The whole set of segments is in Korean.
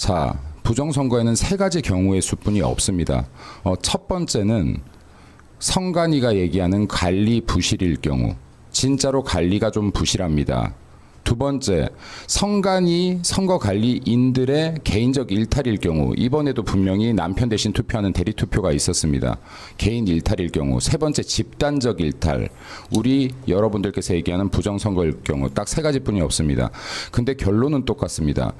자, 부정선거에는 세 가지 경우의 수뿐이 없습니다. 어, 첫 번째는 성관이가 얘기하는 관리 부실일 경우. 진짜로 관리가 좀 부실합니다. 두 번째, 성관이 선거관리인들의 개인적 일탈일 경우 이번에도 분명히 남편 대신 투표하는 대리 투표가 있었습니다. 개인 일탈일 경우 세 번째 집단적 일탈 우리 여러분들께서 얘기하는 부정선거일 경우 딱 세 가지뿐이 없습니다. 근데 결론은 똑같습니다.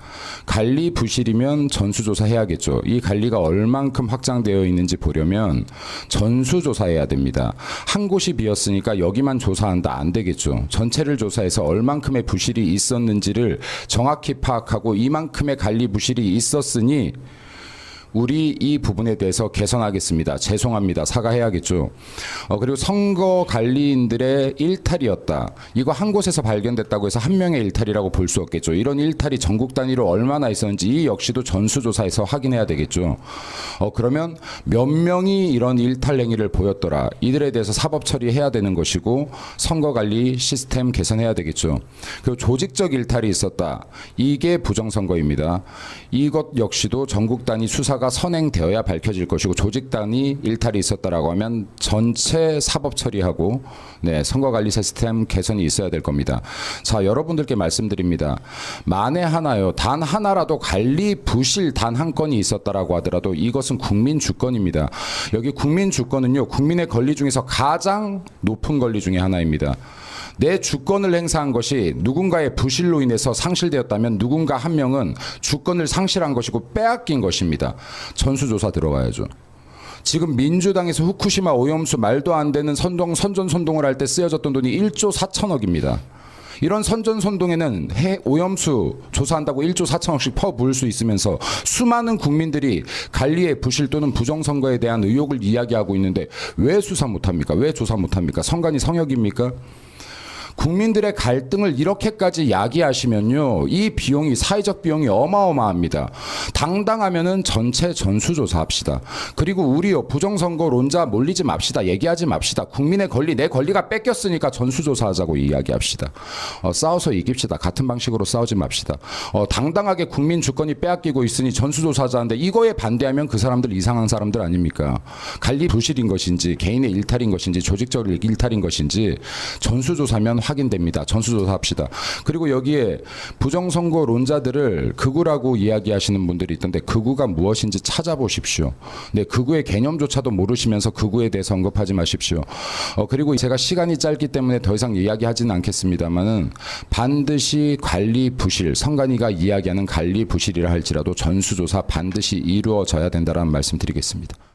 관리 부실이면 전수조사 해야겠죠. 이 관리가 얼만큼 확장되어 있는지 보려면 전수조사해야 됩니다. 한 곳이 비었으니까 여기만 조사한다 안 되겠죠. 전체를 조사해서 얼만큼의 부실이 있었는지를 정확히 파악하고 이만큼의 관리 부실이 있었으니 우리 이 부분에 대해서 개선하겠습니다. 죄송합니다. 사과해야겠죠. 어, 그리고 선거 관리인들의 일탈이었다. 이거 한 곳에서 발견됐다고 해서 한 명의 일탈이라고 볼 수 없겠죠. 이런 일탈이 전국 단위로 얼마나 있었는지 이 역시도 전수조사에서 확인해야 되겠죠. 어, 그러면 몇 명이 이런 일탈 행위를 보였더라. 이들에 대해서 사법 처리해야 되는 것이고 선거 관리 시스템 개선해야 되겠죠. 그리고 조직적 일탈이 있었다. 이게 부정선거입니다. 이것 역시도 전국 단위 수사 가 선행되어야 밝혀질 것이고 조직 단위 일탈이 있었다라고 하면 전체 사법 처리하고 네, 선거 관리 시스템 개선이 있어야 될 겁니다. 자, 여러분들께 말씀드립니다. 만에 하나요. 단 하나라도 관리 부실 단 한 건이 있었다라고 하더라도 이것은 국민 주권입니다. 여기 국민 주권은요. 국민의 권리 중에서 가장 높은 권리 중에 하나입니다. 내 주권을 행사한 것이 누군가의 부실로 인해서 상실되었다면 누군가 한 명은 주권을 상실한 것이고 빼앗긴 것입니다. 전수조사 들어가야죠. 지금 민주당에서 후쿠시마 오염수 말도 안 되는 선동 선전 선동을 할 때 쓰여졌던 돈이 1조 4천억입니다. 이런 선전 선동에는 해 오염수 조사한다고 1조 4천억씩 퍼부을 수 있으면서 수많은 국민들이 관리의 부실 또는 부정선거에 대한 의혹을 이야기하고 있는데 왜 수사 못합니까? 왜 조사 못합니까? 선관위 성역입니까? 국민들의 갈등을 이렇게까지 야기하시면요. 이 비용이 사회적 비용이 어마어마합니다. 당당하면은 전체 전수조사 합시다. 그리고 우리요 부정선거론자 몰리지 맙시다. 얘기하지 맙시다. 국민의 권리 내 권리가 뺏겼으니까 전수조사 하자고 이야기합시다. 어, 싸워서 이깁시다. 같은 방식으로 싸우지 맙시다. 어, 당당하게 국민 주권이 빼앗기고 있으니 전수조사하자는데 이거에 반대하면 그 사람들 이상한 사람들 아닙니까? 관리 부실인 것인지 개인의 일탈인 것인지 조직적 일탈인 것인지 전수조사면 확인됩니다. 전수조사 합시다. 그리고 여기에 부정선거론자들을 극우라고 이야기하시는 분들이 있던데 극우가 무엇인지 찾아보십시오. 네, 극우의 개념조차도 모르시면서 극우에 대해서 언급하지 마십시오. 어, 그리고 제가 시간이 짧기 때문에 더 이상 이야기하지는 않겠습니다만은 반드시 관리 부실, 성관이가 이야기하는 관리 부실이라 할지라도 전수조사 반드시 이루어져야 된다라는 말씀드리겠습니다.